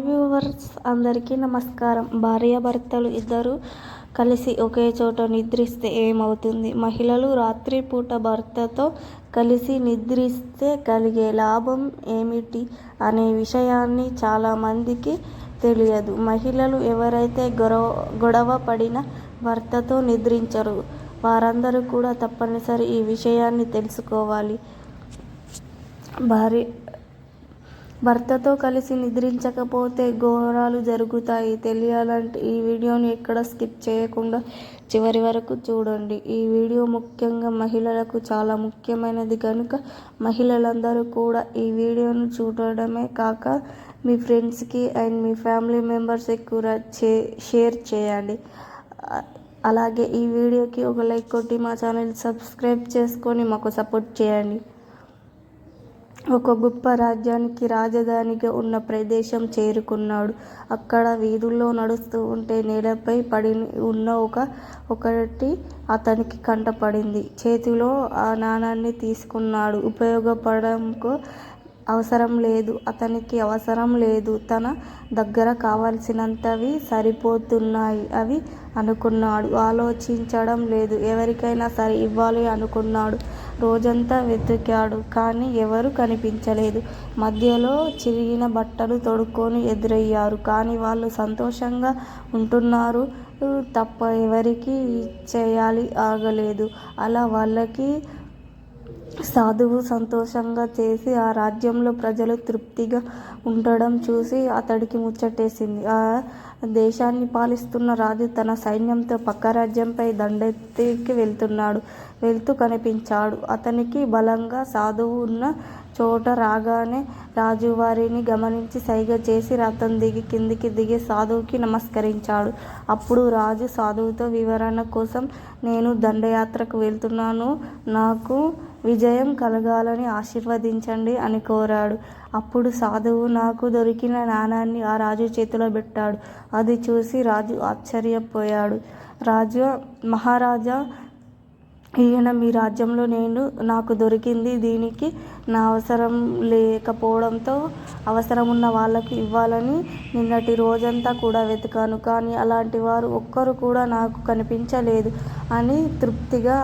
Viewers అందరికీ నమస్కారం. భార్యాభర్తలు ఇద్దరు కలిసి ఒకే చోట నిద్రిస్తే ఏమవుతుంది? మహిళలు రాత్రిపూట భర్తతో కలిసి నిద్రిస్తే కలిగే లాభం ఏమిటి అనే విషయాన్ని చాలామందికి తెలియదు. మహిళలు ఎవరైతే గొడవ గొడవ పడిన భర్తతో నిద్రించరు. వారందరూ కూడా తప్పనిసరి ఈ విషయాన్ని తెలుసుకోవాలి. భార్య భర్తతో కలిసి నిద్రించకపోతే ఘోరాలు జరుగుతాయి. తెలియాలంటే ఈ వీడియోని ఎక్కడ స్కిప్ చేయకుండా చివరి వరకు చూడండి. ఈ వీడియో ముఖ్యంగా మహిళలకు చాలా ముఖ్యమైనది. కనుక మహిళలందరూ కూడా ఈ వీడియోను చూడడమే కాక మీ ఫ్రెండ్స్కి అండ్ మీ ఫ్యామిలీ మెంబర్స్కి కూడా చే షేర్ చేయండి. అలాగే ఈ వీడియోకి ఒక లైక్ కొట్టి మా ఛానల్ సబ్స్క్రైబ్ చేసుకొని మాకు సపోర్ట్ చేయండి. ఒక గొప్ప రాజ్యానికి రాజధానిగా ఉన్న ప్రదేశం చేరుకున్నాడు. అక్కడ వీధుల్లో నడుస్తూ ఉంటే నేలపై పడి ఉన్న ఒక ఒకటి అతనికి కంటపడింది. చేతిలో ఆ నాణాన్ని తీసుకున్నాడు. ఉపయోగపడంకు అవసరం లేదు. అతనికి అవసరం లేదు. తన దగ్గర కావలసినంతవి సరిపోతున్నాయి అవి అనుకున్నాడు. ఆలోచించడం లేదు. ఎవరికైనా సరే ఇవ్వాలి అనుకున్నాడు. రోజంతా వెతికాడు కానీ ఎవరు కనిపించలేదు. మధ్యలో చిరిగిన బట్టలు తొడుక్కొని ఎదురయ్యారు. కానీ వాళ్ళు సంతోషంగా ఉంటున్నారు తప్ప ఎవరికి చేయాలి ఆగలేదు. అలా వాళ్ళకి సాధువు సంతోషంగా చేసి ఆ రాజ్యంలో ప్రజలు తృప్తిగా ఉండడం చూసి అతడికి ముచ్చటేసింది. ఆ దేశాన్ని పాలిస్తున్న రాజు తన సైన్యంతో పక్క రాజ్యంపై దండెత్తికి వెళ్తున్నాడు. వెళ్తూ కనిపించాడు. అతనికి బలంగా సాధువు ఉన్న చోట రాగానే రాజు వారిని గమనించి సైగ చేసి రథం దిగి కిందికి దిగి సాధువుకి నమస్కరించాడు. అప్పుడు రాజు సాధువుతో వివరణ కోసం నేను దండయాత్రకు వెళ్తున్నాను. నాకు విజయం కలగాలని ఆశీర్వదించండి అని కోరాడు. అప్పుడు సాధువు నాకు దొరికిన నాణాన్ని ఆ రాజు చేతిలో పెట్టాడు. అది చూసి రాజు ఆశ్చర్యపోయాడు. రాజు మహారాజా ఈయన మీ రాజ్యంలో నేను నాకు దొరికింది దీనికి నా అవసరం లేకపోవడంతో అవసరం ఉన్న వాళ్ళకి ఇవ్వాలని నిన్నటి రోజంతా కూడా వెతికాను. కానీ అలాంటి వారు ఒక్కరు కూడా నాకు కనిపించలేదు అని తృప్తిగా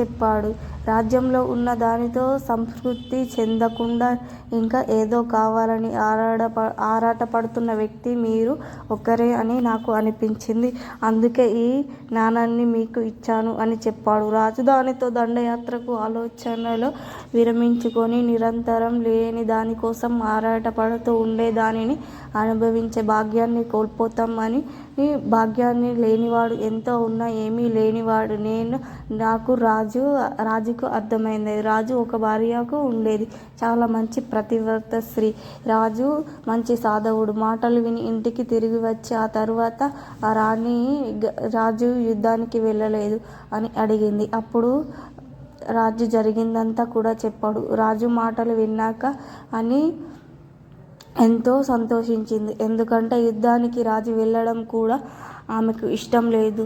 చెప్పాడు. రాజ్యంలో ఉన్న దానితో సంతృప్తి చెందకుండా ఇంకా ఏదో కావాలని ఆరాట ఆరాటపడుతున్న వ్యక్తి మీరు ఒక్కరే అని నాకు అనిపించింది. అందుకే ఈ నాణాన్ని మీకు ఇచ్చాను అని చెప్పాడు. రాజు దానితో దండయాత్రకు ఆలోచనలో విరమించుకొని నిరంతరం లేని దానికోసం ఆరాటపడుతూ ఉండే దానిని అనుభవించే భాగ్యాన్ని కోల్పోతాం అని భాగ్యాన్ని లేనివాడు ఎంతో ఉన్నా ఏమీ లేనివాడు. నేను నాకు రాజు రాజు రాజుకు అర్థమైంది. రాజు ఒక భార్యకు ఉండేది. చాలా మంచి ప్రతివ్రత స్త్రీ. రాజు మంచి సాధవుడు. మాటలు విని ఇంటికి తిరిగి వచ్చి ఆ తరువాత ఆ రాణి రాజు యుద్ధానికి వెళ్ళలేదు అని అడిగింది. అప్పుడు రాజు జరిగిందంతా కూడా చెప్పాడు. రాజు మాటలు విన్నాక అని ఎంతో సంతోషించింది. ఎందుకంటే యుద్ధానికి రాజు వెళ్ళడం కూడా ఆమెకు ఇష్టం లేదు.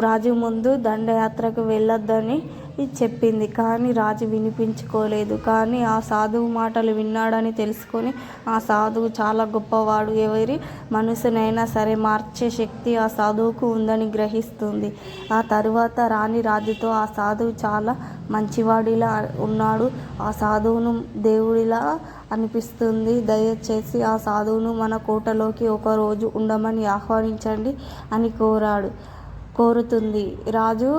రాజు ముందు దండయాత్రకు వెళ్ళొద్దని చెప్పింది. కానీ రాజు వినిపించుకోలేదు. కానీ ఆ సాధువు మాటలు విన్నాడని తెలుసుకొని ఆ సాధువు చాలా గొప్పవాడు. ఎవరి మనసునైనా సరే మార్చే శక్తి ఆ సాధువుకు ఉందని గ్రహిస్తుంది. ఆ తరువాత రాణి రాజుతో ఆ సాధువు చాలా మంచివాడిలా ఉన్నాడు. ఆ సాధువును దేవుడిలా అనిపిస్తుంది. దయచేసి ఆ సాధువును మన కోటలోకి ఒకరోజు ఉండమని ఆహ్వానించండి అని కోరాడు కోరుతుంది. రాజు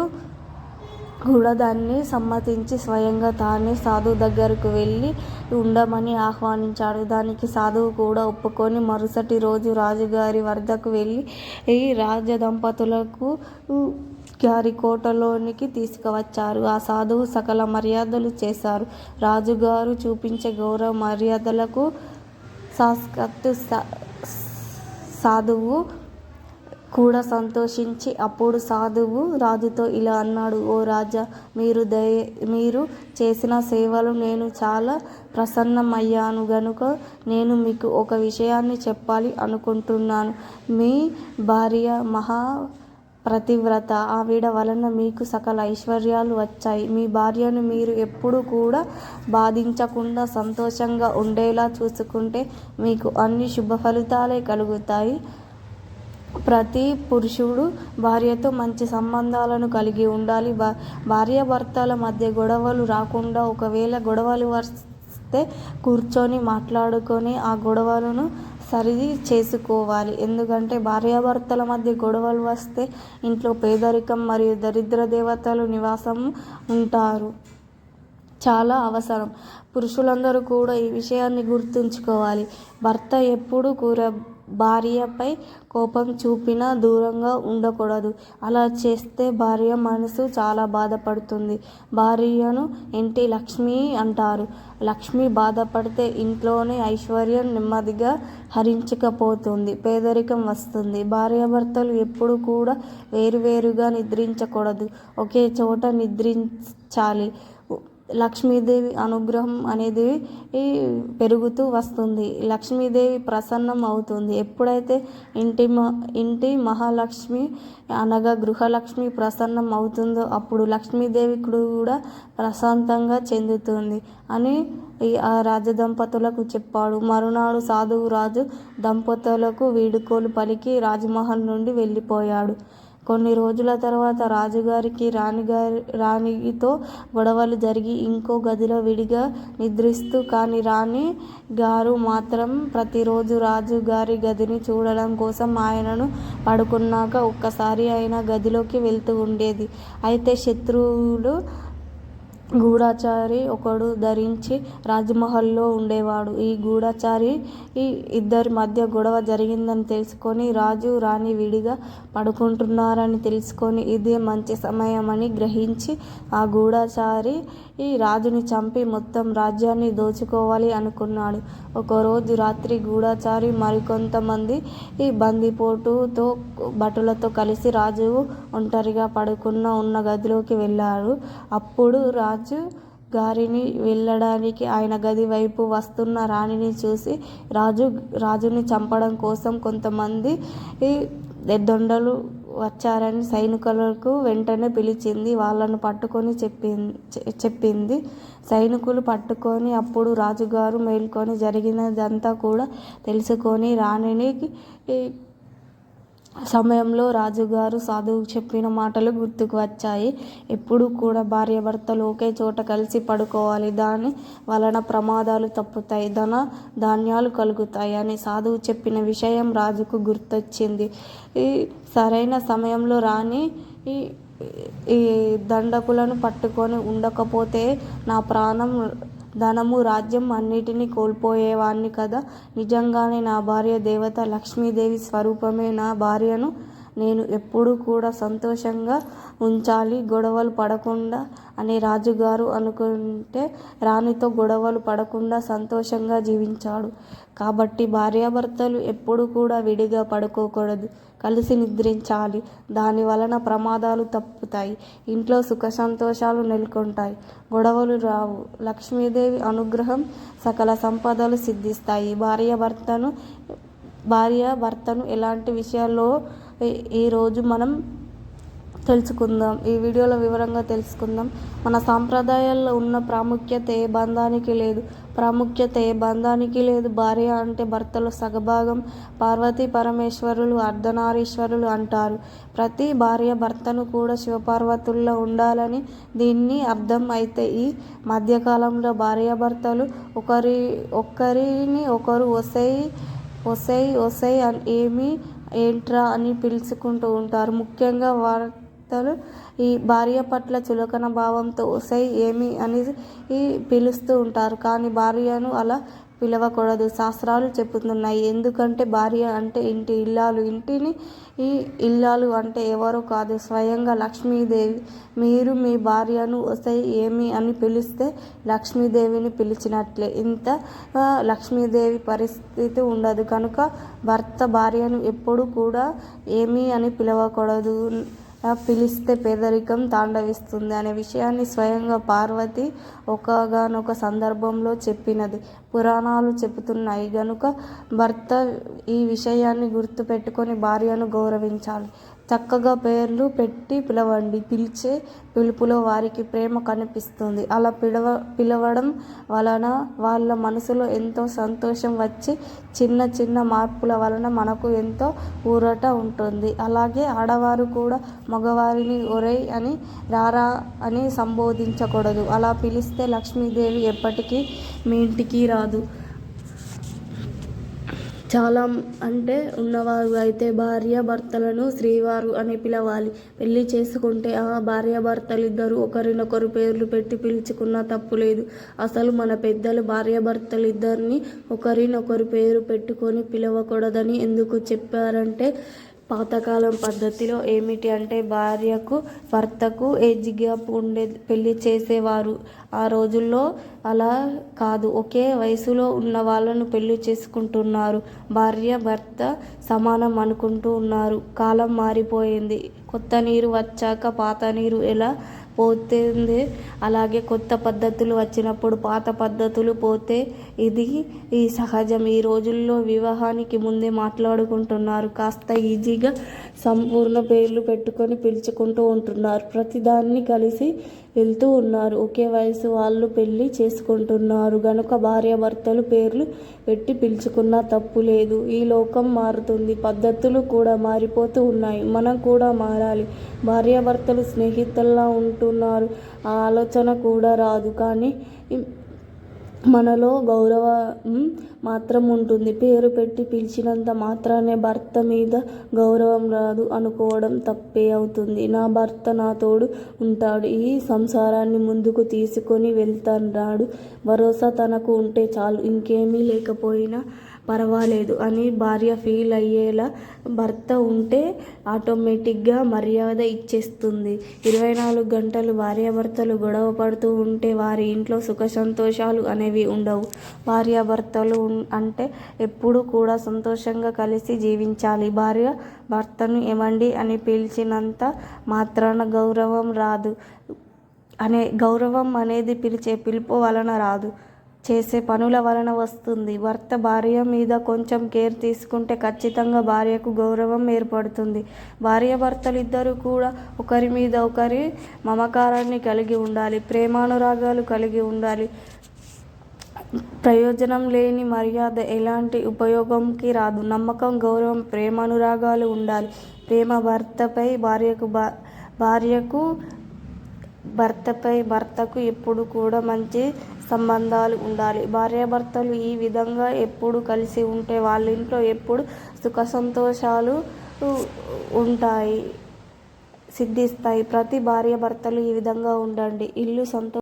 కూడా దాన్ని సమ్మతించి స్వయంగా తానే సాధువు దగ్గరకు వెళ్ళి ఉండమని ఆహ్వానించాడు. దానికి సాధువు కూడా ఒప్పుకొని మరుసటి రోజు రాజుగారి వద్దకు వెళ్ళి ఈ రాజ దంపతులకు గారి కోటలోనికి తీసుకువచ్చారు. ఆ సాధువు సకల మర్యాదలు చేశారు. రాజుగారు చూపించే గౌరవ మర్యాదలకు సాస్కత్తు సాధువు కూడా సంతోషించి అప్పుడు సాధువు రాజుతో ఇలా అన్నాడు ఓ రాజా మీరు దయ మీరు చేసిన సేవలు నేను చాలా ప్రసన్నమయ్యాను. గనుక నేను మీకు ఒక విషయాన్ని చెప్పాలి అనుకుంటున్నాను. మీ భార్య మహా ప్రతివ్రత. ఆవిడ వలన మీకు సకల ఐశ్వర్యాలు వచ్చాయి. మీ భార్యను మీరు ఎప్పుడూ కూడా బాధించకుండా సంతోషంగా ఉండేలా చూసుకుంటే మీకు అన్ని శుభ ఫలితాలే కలుగుతాయి. ప్రతి పురుషుడు భార్యతో మంచి సంబంధాలను కలిగి ఉండాలి. భా భార్యాభర్తల మధ్య గొడవలు రాకుండా ఒకవేళ గొడవలు వస్తే కూర్చొని మాట్లాడుకొని ఆ గొడవలను సరి చేసుకోవాలి. ఎందుకంటే భార్యాభర్తల మధ్య గొడవలు వస్తే ఇంట్లో పేదరికం మరియు దరిద్ర దేవతలు నివాసం ఉంటారు. చాలా అవసరం. పురుషులందరూ కూడా ఈ విషయాన్ని గుర్తుంచుకోవాలి. భర్త ఎప్పుడు కూర భార్యపై కోపం చూపినా దూరంగా ఉండకూడదు. అలా చేస్తే భార్య మనసు చాలా బాధపడుతుంది. భార్యను ఇంటి లక్ష్మి అంటారు? లక్ష్మి బాధపడితే ఇంట్లోనే ఐశ్వర్యం నెమ్మదిగా హరించకపోతుంది పేదరికం వస్తుంది. భార్యాభర్తలు ఎప్పుడు కూడా వేరువేరుగా నిద్రించకూడదు. ఒకే చోట నిద్రించాలి. లక్ష్మీదేవి అనుగ్రహం అనేది పెరుగుతూ వస్తుంది. లక్ష్మీదేవి ప్రసన్నం అవుతుంది. ఎప్పుడైతే ఇంటి ఇంటి మహాలక్ష్మి అనగా గృహలక్ష్మి ప్రసన్నం అవుతుందో అప్పుడు లక్ష్మీదేవి కూడా ప్రశాంతంగా చెందుతుంది అని ఆ రాజదంపతులకు చెప్పాడు. మరునాడు సాధువు రాజు దంపతులకు వీడుకోలు పలికి రాజమహల్ నుండి వెళ్ళిపోయాడు. కొన్ని రోజుల తర్వాత రాజుగారికి రాణిగారి రాణితో గొడవలు జరిగి ఇంకో గదిలో విడిగా నిద్రిస్తూ కానీ రాణి గారు మాత్రం ప్రతిరోజు రాజుగారి గదిని చూడడం కోసం ఆయనను పడుకున్నాక ఒక్కసారి అయినా గదిలోకి వెళ్తూ ఉండేది. అయితే శత్రువులు గూఢచారి ఒకడు ధరించి రాజమహల్లో ఉండేవాడు. ఈ గూఢచారి ఈ ఇద్దరి మధ్య గొడవ జరిగిందని తెలుసుకొని రాజు రాణి విడిగా పడుకుంటున్నారని తెలుసుకొని ఇదే మంచి సమయమని గ్రహించి ఆ గూఢచారి ఈ రాజుని చంపి మొత్తం రాజ్యాన్ని దోచుకోవాలి అనుకున్నాడు. ఒకరోజు రాత్రి గూఢచారి మరికొంతమంది ఈ బందిపోటుతో భటులతో కలిసి రాజు ఒంటరిగా పడుకున్న ఉన్న గదిలోకి వెళ్ళారు అప్పుడు రాజు రాజు గారిని వెళ్ళడానికి ఆయన గది వైపు వస్తున్న రాణిని చూసి రాజు రాజుని చంపడం కోసం కొంతమంది దొండలు వచ్చారని సైనికులకు వెంటనే పిలిచింది. వాళ్ళను పట్టుకొని చెప్పింది చెప్పింది. సైనికులు పట్టుకొని అప్పుడు రాజుగారు మేల్కొని జరిగినదంతా కూడా తెలుసుకొని రాణిని సమయంలో రాజుగారు సాధువు చెప్పిన మాటలు గుర్తుకు వచ్చాయి. ఎప్పుడూ కూడా భార్యాభర్తలు ఒకే చోట కలిసి పడుకోవాలి. దాని వలన ప్రమాదాలు తప్పుతాయి. ధన ధాన్యాలు కలుగుతాయి అని సాధువు చెప్పిన విషయం రాజుకు గుర్తొచ్చింది. ఈ సరైన సమయంలో రాని ఈ ఈ దండకులను పట్టుకొని ఉండకపోతే నా ప్రాణం ధనము రాజ్యం అన్నిటినీ కోల్పోయేవాణ్ణి కదా. నిజంగానే నా భార్య దేవత లక్ష్మీదేవి స్వరూపమే నా భార్యను. నేను ఎప్పుడూ కూడా సంతోషంగా ఉంచాలి. గొడవలు పడకుండా అని రాజుగారు అనుకుంటే రాణితో గొడవలు పడకుండా సంతోషంగా జీవించాడు. కాబట్టి భార్యాభర్తలు ఎప్పుడు కూడా విడిగా పడుకోకూడదు. కలిసి నిద్రించాలి. దాని వలన ప్రమాదాలు తప్పుతాయి. ఇంట్లో సుఖ సంతోషాలు నెలకొంటాయి. గొడవలు రావు. లక్ష్మీదేవి అనుగ్రహం సకల సంపదలు సిద్ధిస్తాయి. భార్య భర్తను భార్య భర్తను ఎలాంటి విషయాల్లో ఈరోజు మనం తెలుసుకుందాం. ఈ వీడియోలో వివరంగా తెలుసుకుందాం. మన సాంప్రదాయాల్లో ఉన్న ప్రాముఖ్యత ఏ బంధానికి లేదు. ప్రాముఖ్యత ఏ బంధానికి లేదు. భార్య అంటే భర్తలో సగభాగం. పార్వతీ పరమేశ్వరులు అర్ధనారీశ్వరులు అంటారు. ప్రతి భార్య భర్తను కూడా శివపార్వతుల్లో ఉండాలని దీన్ని అర్థం అయితే ఈ మధ్యకాలంలో భార్యాభర్తలు ఒకరి ఒక్కరిని ఒకరు వసై వసై వసై ఏమి ఏంట్రా అని పిలుచుకుంటూ ఉంటారు. ముఖ్యంగా భర్తలు ఈ భార్య పట్ల చులకన భావంతో వస్తాయి ఏమి అని పిలుస్తూ ఉంటారు. కానీ భార్యను అలా పిలవకూడదు. శాస్త్రాలు చెబుతున్నాయి. ఎందుకంటే భార్య అంటే ఇంటి ఇల్లాలు. ఇంటిని ఈ ఇల్లాలు అంటే ఎవరు కాదు. స్వయంగా లక్ష్మీదేవి మీరు మీ భార్యను వస్తాయి ఏమి అని పిలిస్తే లక్ష్మీదేవిని పిలిచినట్లే. ఇంత లక్ష్మీదేవి పరిస్థితి ఉండదు. కనుక భర్త భార్యను ఎప్పుడు కూడా ఏమి అని పిలవకూడదు. పిలిస్తే పేదరికం తాండవిస్తుంది అనే విషయాన్ని స్వయంగా పార్వతి ఒకగానొక సందర్భంలో చెప్పినది. పురాణాలు చెబుతున్నాయి. గనుక భర్త ఈ విషయాన్ని గుర్తుపెట్టుకొని భార్యను గౌరవించాలి. చక్కగా పేర్లు పెట్టి పిలవండి. పిలిచే పిలుపులో వారికి ప్రేమ కనిపిస్తుంది. అలా పిలవ పిలవడం వలన వాళ్ళ మనసులో ఎంతో సంతోషం వచ్చి చిన్న చిన్న మార్పుల వలన మనకు ఎంతో ఊరట ఉంటుంది. అలాగే ఆడవారు కూడా మగవారిని ఒరేయ్ అని రారా అని సంబోధించకూడదు. అలా పిలిస్తే లక్ష్మీదేవి ఎప్పటికీ మీ ఇంటికి రాదు. చాలా అంటే ఉన్నవారు అయితే భార్య భర్తలను శ్రీవారు అని పిలవాలి. పెళ్ళి చేసుకుంటే ఆ భార్య భర్తలు ఇద్దరు ఒకరినొకరు పేర్లు పెట్టి పిలుచుకున్నా తప్పు లేదు. అసలు మన పెద్దలు భార్య భర్తలు ఇద్దరిని ఒకరినొకరు పేరు పెట్టుకొని పిలవకూడదని ఎందుకు చెప్పారంటే పాతకాలం పద్ధతిలో ఏమిటి అంటే భార్యకు భర్తకు ఏజ్ గ్యాప్ ఉండే పెళ్ళి చేసేవారు. ఆ రోజుల్లో అలా కాదు. ఒకే వయసులో ఉన్న వాళ్ళను పెళ్ళి చేసుకుంటున్నారు. భార్య భర్త సమానం అనుకుంటూ ఉన్నారు. కాలం మారిపోయింది. కొత్త నీరు వచ్చాక పాత నీరు ఎలా పోతుంది. అలాగే కొత్త పద్ధతులు వచ్చినప్పుడు పాత పద్ధతులు పోతే ఇది ఈ సహజం. ఈ రోజుల్లో వివాహానికి ముందే మాట్లాడుకుంటున్నారు. కాస్త ఈజీగా సంపూర్ణ పేర్లు పెట్టుకొని పిలుచుకుంటూ ఉంటున్నారు. ప్రతిదాన్ని కలిసి వెళ్తూ ఉన్నారు. ఒకే వయసు వాళ్ళు పెళ్ళి చేసుకుంటున్నారు. గనుక భార్యాభర్తలు పేర్లు పెట్టి పిలుచుకున్నా తప్పు లేదు. ఈ లోకం మారుతుంది. పద్ధతులు కూడా మారిపోతూ ఉన్నాయి. మనం కూడా మారాలి. భార్యాభర్తలు స్నేహితుల్లా ఉంటున్నారు. ఆ ఆలోచన కూడా రాదు. కానీ మనలో గౌరవం మాత్రం ఉంటుంది. పేరు పెట్టి పిలిచినంత మాత్రానే భర్త మీద గౌరవం రాదు అనుకోవడం తప్పే అవుతుంది. నా భర్త నా తోడు ఉంటాడు. ఈ సంసారాన్ని ముందుకు తీసుకొని వెళ్తాడు భరోసా తనకు ఉంటే చాలు. ఇంకేమీ లేకపోయినా పర్వాలేదు అని భార్య ఫీల్ అయ్యేలా భర్త ఉంటే ఆటోమేటిక్గా మర్యాద ఇచ్చేస్తుంది. ఇరవై నాలుగు గంటలు భార్యాభర్తలు గొడవ పడుతూ ఉంటే వారి ఇంట్లో సుఖ సంతోషాలు అనేవి ఉండవు. భార్యాభర్తలు అంటే ఎప్పుడు కూడా సంతోషంగా కలిసి జీవించాలి. భార్య భర్తను ఏమండి అని పిలిచినంత మాత్రాన గౌరవం రాదు. అనే గౌరవం అనేది పిలిచే పిలుపు వలన రాదు. చేసే పనుల వలన వస్తుంది. భర్త భార్య మీద కొంచెం కేర్ తీసుకుంటే ఖచ్చితంగా భార్యకు గౌరవం ఏర్పడుతుంది. భార్య భర్తలు ఇద్దరు కూడా ఒకరి మీద ఒకరి మమకారాన్ని కలిగి ఉండాలి. ప్రేమానురాగాలు కలిగి ఉండాలి. ప్రయోజనం లేని మర్యాద ఎలాంటి ఉపయోగంకి రాదు. నమ్మకం గౌరవం ప్రేమానురాగాలు ఉండాలి. ప్రేమ భర్తపై భార్యకు భార్యకు భర్తపై భర్తకు ఎప్పుడు కూడా మంచి సంబంధాలు ఉండాలి. భార్యాభర్తలు ఈ విధంగా ఎప్పుడు కలిసి ఉంటే వాళ్ళ ఇంట్లో ఎప్పుడు సుఖ సంతోషాలు ఉంటాయి సిద్ధిస్తాయి. ప్రతి భార్యాభర్తలు ఈ విధంగా ఉండండి. ఇల్లు సంతో